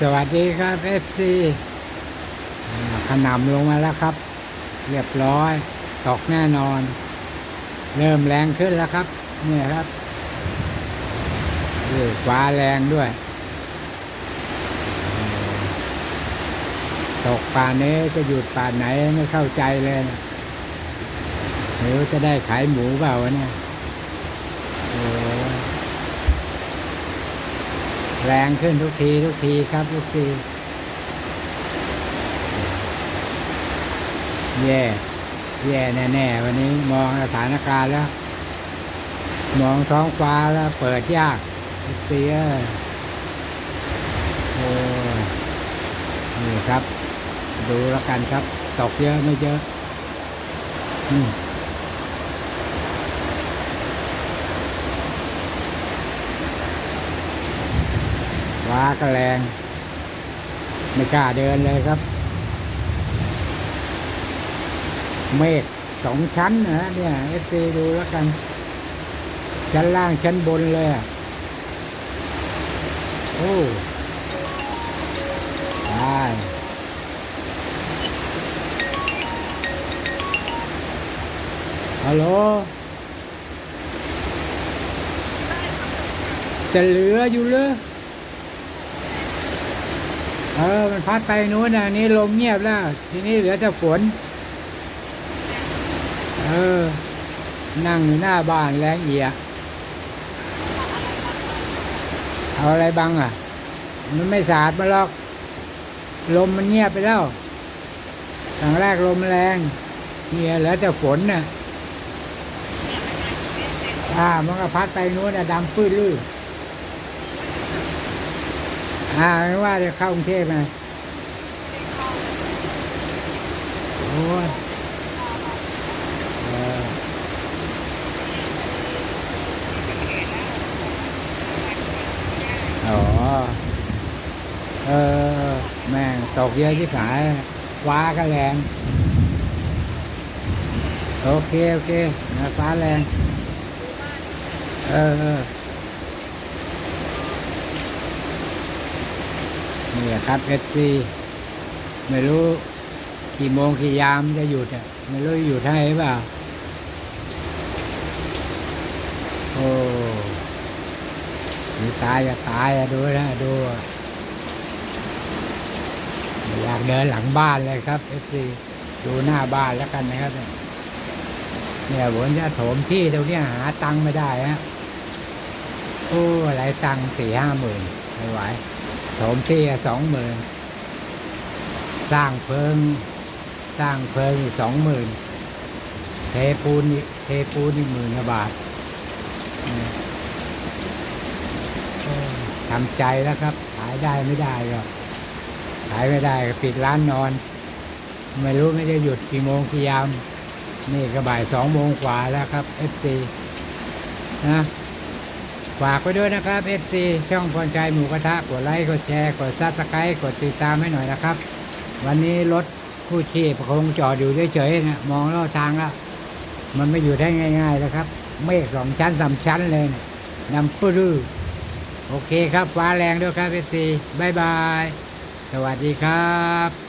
สวัสดีครับเอฟซีขนำลงมาแล้วครับ เรียบร้อย ตกแน่นอน เริ่มแรงขึ้นแล้วครับ นี่ครับนี่ฟ้าแรงด้วย ตกป่านนี้จะหยุดป่านไหนไม่เข้าใจเลยนะหรือจะได้ขายหมูเปล่าวะเนี่ย แรงขึ้นทุกทีทุกทีครับทุกทีแย่แย่แน่ๆวันนี้มองสถานการณ์แล้ว มองท้องฟ้าแล้วเปิดยากเสียโอ้นี่ครับ ดูแล้วกันครับ ตกเยอะไม่เยอะ ฟ้าก็แรง ไม่กล้าเดินเลยครับ เมฆสองชั้นนะเนี่ยเอฟซีดูแล้วกัน ชั้นล่างชั้นบนเลยโอ้ได้ฮัลโหลจะเหลืออยู่เลย เออ มันพัดไปนู้นนะนี่ลมเงียบแล้ว ทีนี้เหลือแต่ฝน เออ นั่งอยู่หน้าบ้านแรงเอีย เอาอะไรบังอะ มันไม่สาดมาหรอก ลมมันเงียบไปแล้วครั้งแรกลมแรงเงียเหลือแต่ฝนน่ะ อ่า มันก็พัดไปนู้นน่ะดำปื้ดลื่น อ่าไม่ว่าจะเข้ากรุงเทพไหมโอ้ยเอออ๋อ เออ แม่งตกเยอะที่ขายว้าก็แรง โอเค โอเคนะฟ้าแรง เออเออ นี่แหละครับเอสซีไม่รู้กี่โมงกี่ยามจะหยุดอะไม่รู้หยุดให้หรือเปล่า โอ้มีตายจะตายอะดูนะดูอยากเดินหลังบ้านเลยครับเอฟซีดูหน้าบ้านแล้วกันนะครับเนี่ยเนี่ยผมจะโถมที่ตรงนี้หาตังค์ไม่ได้ฮะโอ้อะไรตังค์สี่ห้าหมื่นไม่ไหว โถมที่สองหมื่นสร้างเพิง สร้างเพิงอีกสองหมื่นเทปูนเทปูนอีกหมื่นกว่าบาททำใจแล้วครับ ขายได้ไม่ได้ก็ขายไม่ได้ก็ปิดร้านนอน ไม่รู้ไม่จะหยุดกี่โมงกี่ยาม นี่ก็บ่ายสองโมงกว่าแล้วครับเอฟซีนะ ฝากไปด้วยนะครับเอฟซีช่องพรใจหมูกระทะกดไลค์กดแชร์กดซับสไครต์กดติดตามให้หน่อยนะครับ วันนี้รถคู่ชีพคงจอดอยู่เฉยๆนะมองลอดทางแล้วมันไม่อยู่ได้ง่ายๆแล้วครับ เมฆสองชั้นสามชั้นเลยนะนำปื้อโอเคครับฟ้าแรงด้วยครับเอฟซีบายบาย สวัสดีครับ